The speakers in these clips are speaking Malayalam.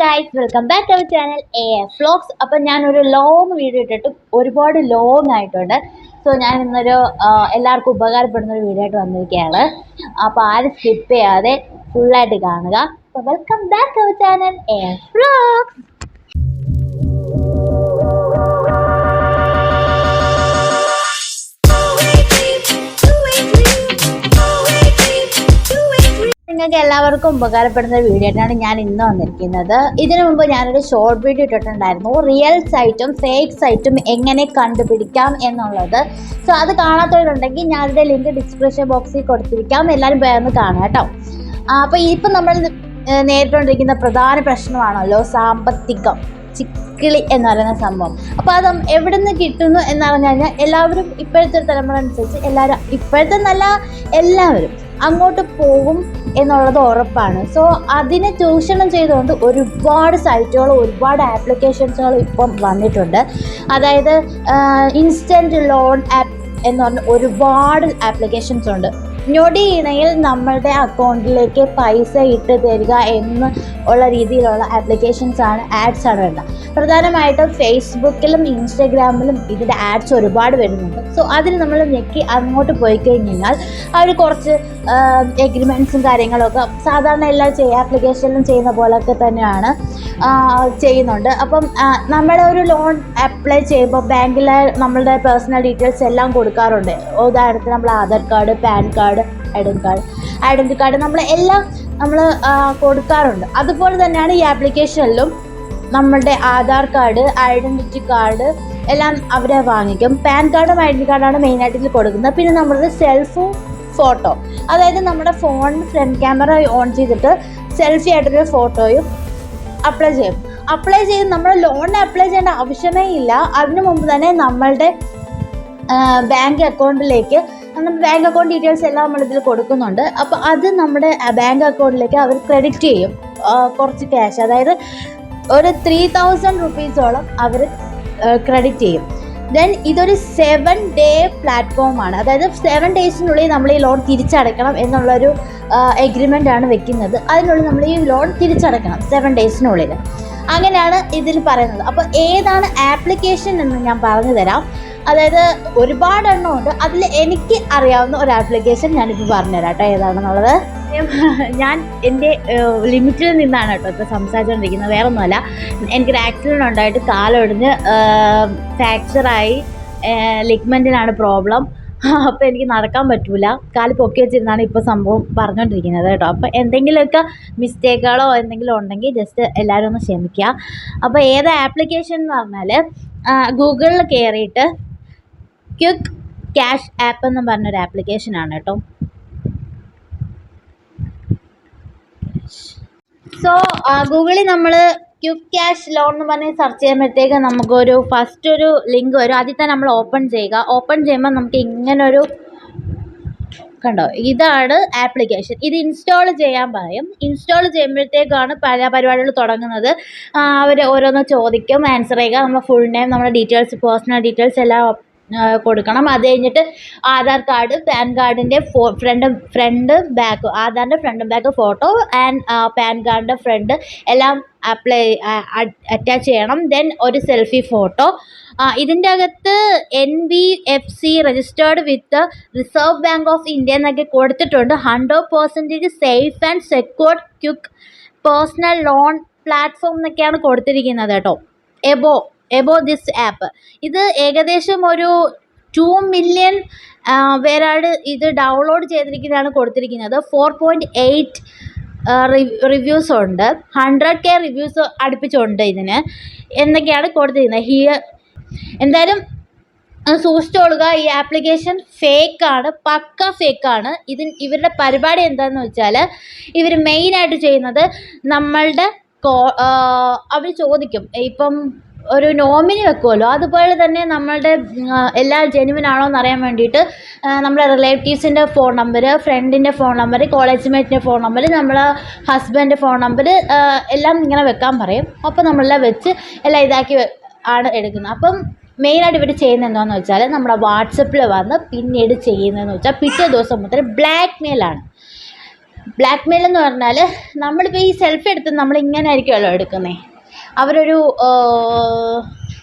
Guys welcome back our channel A F vlogs അപ്പം ഞാനൊരു ലോങ് വീഡിയോ ഇട്ടിട്ട് ഒരുപാട് ലോങ് ആയിട്ടുണ്ട്. സോ ഞാൻ ഇന്നൊരു എല്ലാവർക്കും ഉപകാരപ്പെടുന്ന ഒരു വീഡിയോ ആയിട്ട് വന്നിരിക്കുകയാണ്. അപ്പോൾ ആരും സ്കിപ്പ് ചെയ്യാതെ ഫുള്ളായിട്ട് കാണുക. അപ്പം welcome back our channel A F vlogs നിങ്ങൾക്ക് എല്ലാവർക്കും ഉപകാരപ്പെടുന്ന വീഡിയോ ആയിട്ടാണ് ഞാൻ ഇന്ന് വന്നിരിക്കുന്നത്. ഇതിനു മുമ്പ് ഞാനൊരു ഷോർട്ട് വീഡിയോ ഇട്ടിട്ടുണ്ടായിരുന്നു. റിയൽ സൈറ്റും ഫേക്ക് സൈറ്റും എങ്ങനെ കണ്ടുപിടിക്കാം എന്നുള്ളത്. സോ അത് കാണാത്തവരുണ്ടെങ്കിൽ ഞാനിവിടെ ലിങ്ക് ഡിസ്ക്രിപ്ഷൻ ബോക്സിൽ കൊടുത്തിരിക്കാം. എല്ലാവരും പേർന്ന് കാണാം കേട്ടോ. അപ്പോൾ ഇപ്പം നമ്മൾ നേരിട്ടുകൊണ്ടിരിക്കുന്ന പ്രധാന പ്രശ്നമാണല്ലോ സാമ്പത്തികം. ചിക്കിളി എന്ന് പറയുന്ന സംഭവം. അപ്പോൾ അത് എവിടെ നിന്ന് കിട്ടുന്നു എന്ന് പറഞ്ഞു കഴിഞ്ഞാൽ എല്ലാവരും ഇപ്പോഴത്തെ ഒരു തലമുറ അനുസരിച്ച് എല്ലാവരും ഇപ്പോഴത്തെ നല്ല എല്ലാവരും അങ്ങോട്ട് പോകും എന്നുള്ളത് ഉറപ്പാണ്. സോ അതിനെ ചൂഷണം ചെയ്തുകൊണ്ട് ഒരുപാട് സൈറ്റുകൾ ഒരുപാട് ആപ്ലിക്കേഷൻസുകളും ഇപ്പം വന്നിട്ടുണ്ട്. അതായത് ഇൻസ്റ്റന്റ് ലോൺ ആപ്പ് എന്ന് പറഞ്ഞ ഒരുപാട് ആപ്ലിക്കേഷൻസ് ഉണ്ട് ഞൊടിയിണയിൽ നമ്മളുടെ അക്കൗണ്ടിലേക്ക് പൈസ ഇട്ട് തരിക എന്ന് ഉള്ള രീതിയിലുള്ള ആപ്ലിക്കേഷൻസ് ആണ് ആഡ്സ് ആണ് വരുന്നത് പ്രധാനമായിട്ടും ഫേസ്ബുക്കിലും ഇൻസ്റ്റഗ്രാമിലും ഇതിന്റെ ആഡ്സ് ഒരുപാട് വരുന്നുണ്ട്. സോ അതിന് നമ്മൾ ഞെക്കി അങ്ങോട്ട് പോയി കഴിഞ്ഞാൽ അവർ കുറച്ച് എഗ്രിമെന്റ്സും കാര്യങ്ങളൊക്കെ സാധാരണ എല്ലാ ചെയ്യ ആപ്ലിക്കേഷനിലും ചെയ്യുന്ന പോലൊക്കെ തന്നെയാണ് ചെയ്യുന്നുണ്ട്. അപ്പം നമ്മുടെ ഒരു ലോൺ അപ്ലൈ ചെയ്യുമ്പോൾ ബാങ്കിലെ നമ്മളുടെ പേഴ്സണൽ ഡീറ്റെയിൽസ് എല്ലാം കൊടുക്കാറുണ്ട്. ഉദാഹരണത്തിന് നമ്മൾ Aadhaar card PAN card identity card identity card നമ്മൾ എല്ലാം നമ്മൾ കൊടുക്കാറുണ്ട്. അതുപോലെ തന്നെയാണ് ഈ ആപ്ലിക്കേഷനിലും നമ്മളുടെ ആധാർ കാർഡ് ഐഡന്റിറ്റി കാർഡ് എല്ലാം അവരെ വാങ്ങിക്കും. പാൻ കാർഡും ഐഡന്റി കാർഡാണ് മെയിനായിട്ട് ഇതിൽ കൊടുക്കുന്നത്. പിന്നെ നമ്മുടെ സെൽഫും ഫോട്ടോ അതായത് നമ്മുടെ ഫോൺ ഫ്രണ്ട് ക്യാമറ ഓൺ ചെയ്തിട്ട് സെൽഫി ആയിട്ടൊരു ഫോട്ടോയും അപ്ലൈ ചെയ്യും. അപ്ലൈ ചെയ്ത് നമ്മൾ ലോണിന് അപ്ലൈ ചെയ്യേണ്ട ആവശ്യമേ ഇല്ല. അതിനു മുമ്പ് തന്നെ നമ്മളുടെ ബാങ്ക് അക്കൗണ്ടിലേക്ക് നമ്മുടെ ബാങ്ക് അക്കൗണ്ട് ഡീറ്റെയിൽസ് എല്ലാം നമ്മൾ ഇതിൽ കൊടുക്കുന്നുണ്ട്. അപ്പോൾ അത് നമ്മുടെ ബാങ്ക് അക്കൗണ്ടിലേക്ക് അവർ ക്രെഡിറ്റ് ചെയ്യും. കുറച്ച് ക്യാഷ് അതായത് ഒരു ത്രീ തൗസൻഡ് റുപ്പീസോളം അവർ ക്രെഡിറ്റ് ചെയ്യും. ദെൻ ഇതൊരു സെവൻ ഡേ പ്ലാറ്റ്ഫോമാണ് അതായത് സെവൻ ഡേയ്സിനുള്ളിൽ നമ്മൾ ഈ ലോൺ തിരിച്ചടയ്ക്കണം എന്നുള്ളൊരു എഗ്രിമെന്റ് ആണ് വെക്കുന്നത്. അതിനുള്ളിൽ നമ്മൾ ഈ ലോൺ തിരിച്ചടയ്ക്കണം സെവൻ ഡേയ്സിനുള്ളിൽ അങ്ങനെയാണ് ഇതിൽ പറയുന്നത്. അപ്പോൾ ഏതാണ് ആപ്ലിക്കേഷൻ എന്ന് ഞാൻ പറഞ്ഞു തരാം അതായത് ഒരുപാട് എണ്ണം ഉണ്ട് അതിൽ എനിക്ക് അറിയാവുന്ന ഒരു ആപ്ലിക്കേഷൻ ഞാനിപ്പോൾ പറഞ്ഞുതരാം കേട്ടോ ഏതാണെന്നുള്ളത്? ഞാൻ എന്റെ ലിമിറ്റിൽ നിന്നാണ് കേട്ടോ ഇപ്പോൾ സംസാരിച്ചുകൊണ്ടിരിക്കുന്നത് വേറെ ഒന്നുമല്ല എനിക്കൊരു ആക്സിഡന്റ് ഉണ്ടായിട്ട് കാലൊടിഞ്ഞ് ഫ്രാക്ചറായി ലിഗ്മെന്റിനാണ് പ്രോബ്ലം അപ്പോൾ എനിക്ക് നടക്കാൻ പറ്റൂല. കാൽ പൊക്കി വെച്ചിരുന്നാണ് ഇപ്പോൾ സംഭവം പറഞ്ഞുകൊണ്ടിരിക്കുന്നത് കേട്ടോ. അപ്പോൾ എന്തെങ്കിലുമൊക്കെ മിസ്റ്റേക്കുകളോ എന്തെങ്കിലും ഉണ്ടെങ്കിൽ ജസ്റ്റ് എല്ലാവരും ഒന്ന് ക്ഷമിക്കുക. അപ്പോൾ ഏത് ആപ്ലിക്കേഷൻ എന്ന് പറഞ്ഞാൽ ഗൂഗിളിൽ കയറിയിട്ട് ക്വിക്ക് ക്യാഷ് ആപ്പ് എന്ന് പറഞ്ഞൊരു ആപ്ലിക്കേഷനാണ് കേട്ടോ. സോ ഗൂഗിളിൽ നമ്മൾ ക്യുക്ക് ക്യാഷ് ലോൺ എന്ന് പറഞ്ഞ് സെർച്ച് ചെയ്യുമ്പോഴത്തേക്ക് നമുക്കൊരു ഫസ്റ്റ് ഒരു ലിങ്ക് വരും. ആദ്യം തന്നെ നമ്മൾ ഓപ്പൺ ചെയ്യുക. ഓപ്പൺ ചെയ്യുമ്പോൾ നമുക്ക് ഇങ്ങനൊരു കണ്ടോ? ഇതാണ് ആപ്ലിക്കേഷൻ ഇത് ഇൻസ്റ്റാൾ ചെയ്യാൻ പറയും. ഇൻസ്റ്റാൾ ചെയ്യുമ്പോഴത്തേക്കാണ് പല പരിപാടികൾ തുടങ്ങുന്നത്. അവർ ഓരോന്ന് ചോദിക്കും ആൻസർ ചെയ്യുക. നമ്മുടെ ഫുൾ നെയിം നമ്മുടെ ഡീറ്റെയിൽസ് പേഴ്സണൽ ഡീറ്റെയിൽസ് എല്ലാം കൊടുക്കണം. അത് കഴിഞ്ഞിട്ട് ആധാർ കാർഡ് പാൻ കാർഡിന്റെ ഫോ ഫ്രണ്ട് ഫ്രണ്ട് ബാക്ക് ആധാറിന്റെ ഫ്രണ്ടും ബാക്ക് ഫോട്ടോ ആൻഡ് പാൻ കാർഡിന്റെ ഫ്രണ്ട് എല്ലാം അപ്ലൈ അറ്റാച്ച് ചെയ്യണം. ദെൻ ഒരു സെൽഫി ഫോട്ടോ ഇതിന്റെ അകത്ത് N B F C registered with Reserve Bank of India എന്നൊക്കെ കൊടുത്തിട്ടുണ്ട്. Hundred percentage safe and secured quick personal loan platform എന്നൊക്കെയാണ് കൊടുത്തിരിക്കുന്നത് കേട്ടോ. എബോ. എബോ ദിസ് ആപ്പ് ഇത് ഏകദേശം ഒരു ടു മില്യൺ പേരാണ് ഇത് ഡൗൺലോഡ് ചെയ്തിരിക്കുന്നതാണ് കൊടുത്തിരിക്കുന്നത്. ഫോർ പോയിന്റ് എയ്റ്റ് റിവ്യൂസ് ഉണ്ട്. ഹൺഡ്രഡ് കെ റിവ്യൂസ് അടുപ്പിച്ചുണ്ട് ഇതിന്. എന്നൊക്കെയാണ് കൊടുത്തിരിക്കുന്നത്. ഹിയർ എന്തായാലും സൂക്ഷിച്ചോളുക ഈ ആപ്ലിക്കേഷൻ ഫേക്കാണ് പക്ക ഫേക്കാണ് ഇതിൻ ഇവരുടെ പരിപാടി എന്താണെന്ന് വെച്ചാൽ ഇവർ മെയിനായിട്ട് ചെയ്യുന്നത് നമ്മളുടെ കോ അവർ ചോദിക്കും. ഇപ്പം ഒരു നോമിനി വെക്കുമല്ലോ അതുപോലെ തന്നെ നമ്മളുടെ എല്ലാ ജെനുവിനാണോ എന്ന് അറിയാൻ വേണ്ടിയിട്ട് നമ്മുടെ റിലേറ്റീവ്സിന്റെ ഫോൺ നമ്പർ ഫ്രണ്ടിന്റെ ഫോൺ നമ്പർ കോളേജ് മേറ്റിന്റെ ഫോൺ നമ്പർ നമ്മളെ ഹസ്ബൻഡ് ഫോൺ നമ്പർ എല്ലാം ഇങ്ങനെ വെക്കാൻ പറയും. അപ്പോൾ നമ്മളെല്ലാം വെച്ച് എല്ലാം ഇതാക്കി ആണ് എടുക്കുന്നത്. അപ്പം മെയിനായിട്ട് ഇവർ ചെയ്യുന്നത് എന്താണെന്ന് വെച്ചാൽ നമ്മുടെ വാട്സപ്പിൽ വന്ന് പിന്നീട് ചെയ്യുന്നതെന്ന് വെച്ചാൽ പിറ്റേ ദിവസം മുതൽ ബ്ലാക്ക് മെയിലാണ് ബ്ലാക്ക് മെയിൽ എന്ന് പറഞ്ഞാൽ നമ്മളിപ്പോൾ ഈ സെൽഫി എടുത്ത് നമ്മൾ ഇങ്ങനെ ആയിരിക്കുമല്ലോ എടുക്കുന്നത് അവരൊരു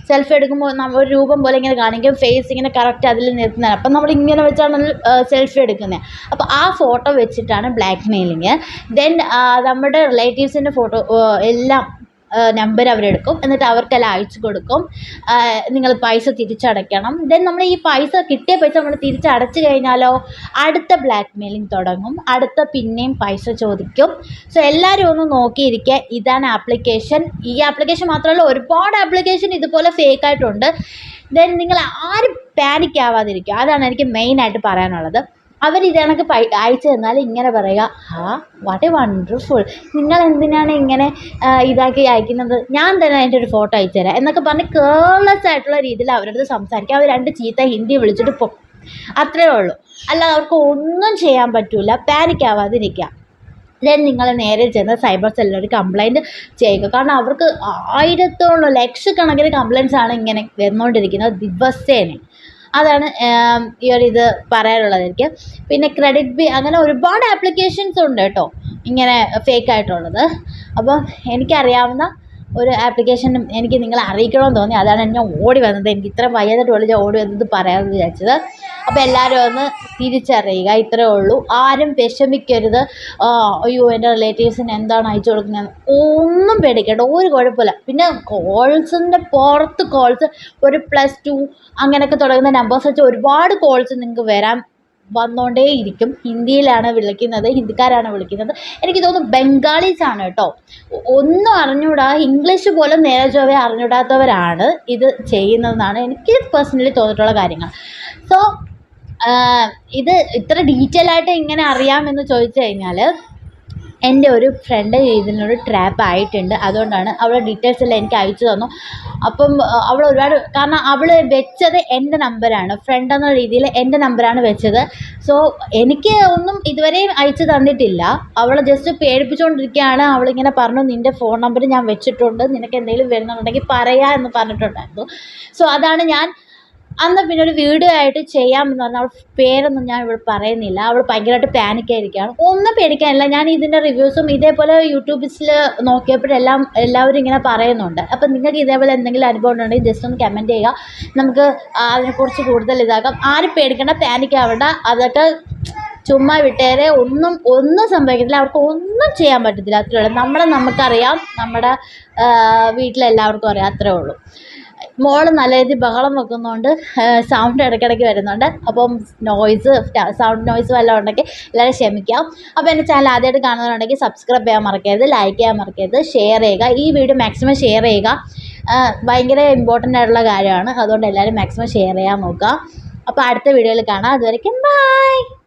സെൽഫി എടുക്കുമ്പോൾ നമ്മൾ ഒരു രൂപം പോലെ ഇങ്ങനെ കാണിക്കും. ഫേസ് ഇങ്ങനെ കറക്റ്റ് അതിൽ നിർത്തുന്നതാണ് അപ്പം നമ്മൾ ഇങ്ങനെ വെച്ചാണ് സെൽഫി എടുക്കുന്നത് അപ്പോൾ ആ ഫോട്ടോ വെച്ചിട്ടാണ് ബ്ലാക്ക് മെയിലിങ് ദെൻ നമ്മുടെ റിലേറ്റീവ്സിന്റെ ഫോട്ടോ എല്ലാം നമ്പർ അവരെടുക്കും എന്നിട്ട് അവർക്കെല്ലാം അയച്ചു കൊടുക്കും. നിങ്ങൾ പൈസ തിരിച്ചടയ്ക്കണം. ദെൻ നമ്മൾ ഈ പൈസ കിട്ടിയ പൈസ നമ്മൾ തിരിച്ചടച്ചു കഴിഞ്ഞാലോ അടുത്ത ബ്ലാക്ക് മെയിലിംഗ് തുടങ്ങും. അടുത്ത പിന്നെയും പൈസ ചോദിക്കും. സോ എല്ലാവരും ഒന്ന് നോക്കിയിരിക്കുക. ഇതാണ് ആപ്ലിക്കേഷൻ ഈ ആപ്ലിക്കേഷൻ മാത്രമല്ല ഒരുപാട് ആപ്ലിക്കേഷൻ ഇതുപോലെ ഫേക്ക് ആയിട്ടുണ്ട്. ദെൻ നിങ്ങൾ ആരും പാനിക് ആവാതിരിക്കുക. അതാണ് എനിക്ക് മെയിനായിട്ട് പറയാനുള്ളത്. അവർ ഇത് കണക്ക് പൈ അയച്ചു തന്നാൽ ഇങ്ങനെ പറയുക ആ വാട്ട് എ വണ്ടർഫുൾ നിങ്ങൾ എന്തിനാണ് ഇങ്ങനെ ഇതാക്കി അയക്കുന്നത്? ഞാൻ തന്നെ അതിന്റെ ഒരു ഫോട്ടോ അയച്ചു തരാം. എന്നൊക്കെ പറഞ്ഞ് കേർലെസ് ആയിട്ടുള്ള രീതിയിൽ അവരടുത്ത് സംസാരിക്കുക. അവർ രണ്ട് ചീത്ത ഹിന്ദി വിളിച്ചിട്ട് പോ അത്രേ ഉള്ളൂ. അല്ല അവർക്ക് ഒന്നും ചെയ്യാൻ പറ്റില്ല പാനിക് ആവാതിരിക്കുക. ദെൻ നിങ്ങൾ നേരെ ചെന്ന് സൈബർ സെല്ലിനൊരു കംപ്ലയിന്റ് ചെയ്യുക. കാരണം അവർക്ക് ആയിരത്തോളം ലക്ഷക്കണക്കിന് കംപ്ലയിന്റ്സ് ആണ് ഇങ്ങനെ വന്നുകൊണ്ടിരിക്കുന്നത് ദിവസേന. അതാണ് ഈ ഒരു ഇത് പറയാനുള്ളത് എനിക്ക്. പിന്നെ ക്രെഡിറ്റ് ബി അങ്ങനെ ഒരുപാട് ആപ്ലിക്കേഷൻസ് ഉണ്ട് കേട്ടോ ഇങ്ങനെ ഫേക്ക് ആയിട്ടുള്ളത്. അപ്പം എനിക്കറിയാവുന്ന ഒരു ആപ്ലിക്കേഷൻ എനിക്ക് നിങ്ങളെ അറിയിക്കണമെന്ന് തോന്നി. അതാണ് ഞാൻ ഓടി വന്നത്. എനിക്ക് ഇത്ര വയ്യാതായിട്ട് വിളിച്ച ഓടി വന്നത് പറയാമെന്ന് വിചാരിച്ചത്. അപ്പോൾ എല്ലാവരും ഒന്ന് തിരിച്ചറിയുക. ഇത്രയേ ഉള്ളൂ. ആരും വിഷമിക്കരുത്. അയ്യോ എന്റെ റിലേറ്റീവ്സിന് എന്താണ് അയച്ചു കൊടുക്കുന്നത്? ഒന്നും പേടിക്കേണ്ട. ഒരു കുഴപ്പമില്ല. പിന്നെ കോൾസിന്റെ പുറത്ത് കോൾസ് ഒരു പ്ലസ് ടു അങ്ങനെയൊക്കെ തുടങ്ങുന്ന നമ്പേഴ്സ് വെച്ച് ഒരുപാട് കോൾസ് നിങ്ങൾക്ക് വരാൻ വന്നുകൊണ്ടേയിരിക്കും ഹിന്ദിയിലാണ് വിളിക്കുന്നത് ഹിന്ദിക്കാരാണ് വിളിക്കുന്നത്. എനിക്ക് തോന്നുന്നു ബംഗാളീസ് ആണ് കേട്ടോ ഒന്നും അറിഞ്ഞൂടാ ഇംഗ്ലീഷ് പോലും നേരെ ചൊവ്വേ അറിഞ്ഞൂടാത്തവരാണ് ഇത് ചെയ്യുന്നതെന്നാണ് എനിക്ക് പേഴ്സണലി തോന്നിയിട്ടുള്ള കാര്യങ്ങൾ. സോ ഇത് ഇത്ര ഡീറ്റെയിൽ ആയിട്ട് ഇങ്ങനെ അറിയാമെന്ന് ചോദിച്ചു കഴിഞ്ഞാൽ എന്റെ ഒരു ഫ്രണ്ട് ഇതിനൊരു ട്രാപ്പ് ആയിട്ടുണ്ട്. അതുകൊണ്ടാണ് അവളുടെ ഡീറ്റെയിൽസ് എല്ലാം എനിക്ക് അയച്ചു തന്നു. അപ്പം അവൾ ഒരുപാട് കാരണം അവൾ വെച്ചത് എന്റെ നമ്പറാണ് ഫ്രണ്ട് എന്ന രീതിയിൽ എന്റെ നമ്പറാണ് വെച്ചത്. സോ എനിക്ക് ഒന്നും ഇതുവരെയും അയച്ചു തന്നിട്ടില്ല. അവൾ ജസ്റ്റ് പേടിപ്പിച്ചുകൊണ്ടിരിക്കുകയാണ് അവളിങ്ങനെ പറഞ്ഞു നിന്റെ ഫോൺ നമ്പർ ഞാൻ വെച്ചിട്ടുണ്ട്. നിനക്ക് എന്തെങ്കിലും വരുന്നുണ്ടെങ്കിൽ പറയാ എന്ന് പറഞ്ഞിട്ടുണ്ടായിരുന്നു. സോ അതാണ് ഞാൻ അന്ന് പിന്നെ ഒരു വീഡിയോ ആയിട്ട് ചെയ്യാമെന്ന് പറഞ്ഞാൽ അവൾ പേരൊന്നും ഞാൻ ഇവിടെ പറയുന്നില്ല. അവൾ ഭയങ്കരമായിട്ട് പാനിക്കായിരിക്കുകയാണ് ഒന്നും പേടിക്കാനില്ല. ഞാൻ ഇതിന്റെ റിവ്യൂസും ഇതേപോലെ യൂട്യൂബിൽ നോക്കിയപ്പോഴെല്ലാം എല്ലാവരും ഇങ്ങനെ പറയുന്നുണ്ട്. അപ്പം നിങ്ങൾക്ക് ഇതേപോലെ എന്തെങ്കിലും അനുഭവം ഉണ്ടെങ്കിൽ ജസ്റ്റ് ഒന്ന് കമന്റ് ചെയ്യുക. നമുക്ക് അതിനെക്കുറിച്ച് കൂടുതൽ ഇതാക്കാം. ആരും പേടിക്കേണ്ട പാനിക് ആവേണ്ട. അതൊക്കെ ചുമ്മാ വിട്ടേരെ. ഒന്നും ഒന്നും സംഭവിക്കത്തില്ല. അവർക്ക് ഒന്നും ചെയ്യാൻ പറ്റത്തില്ല. അത്രേ ഉള്ളൂ. നമ്മളെ നമുക്കറിയാം. നമ്മുടെ വീട്ടിലെല്ലാവർക്കും അറിയാം. അത്രേ ഉള്ളൂ. മോൾ നല്ല രീതിയിൽ ബഹളം വെക്കുന്നതുകൊണ്ട് സൗണ്ട് ഇടയ്ക്കിടയ്ക്ക് വരുന്നുണ്ട് അപ്പം നോയ്സ് സൗണ്ട് നോയ്സ് വല്ലതും ഉണ്ടെങ്കിൽ എല്ലാവരും ക്ഷമിക്കാം. അപ്പോൾ എന്റെ ചാനൽ ആദ്യമായിട്ട് കാണുന്നവരുണ്ടെങ്കിൽ സബ്സ്ക്രൈബ് ചെയ്യാൻ മറക്കരുത് ലൈക്ക് ചെയ്യാൻ മറക്കരുത് ഷെയർ ചെയ്യുക. ഈ വീഡിയോ മാക്സിമം ഷെയർ ചെയ്യുക. ഭയങ്കര ഇമ്പോർട്ടന്റ് ആയിട്ടുള്ള കാര്യമാണ്. അതുകൊണ്ട് എല്ലാവരും മാക്സിമം ഷെയർ ചെയ്യാൻ നോക്കുക. അപ്പോൾ അടുത്ത വീഡിയോയിൽ കാണാം. അതുവരയ്ക്കും ബൈ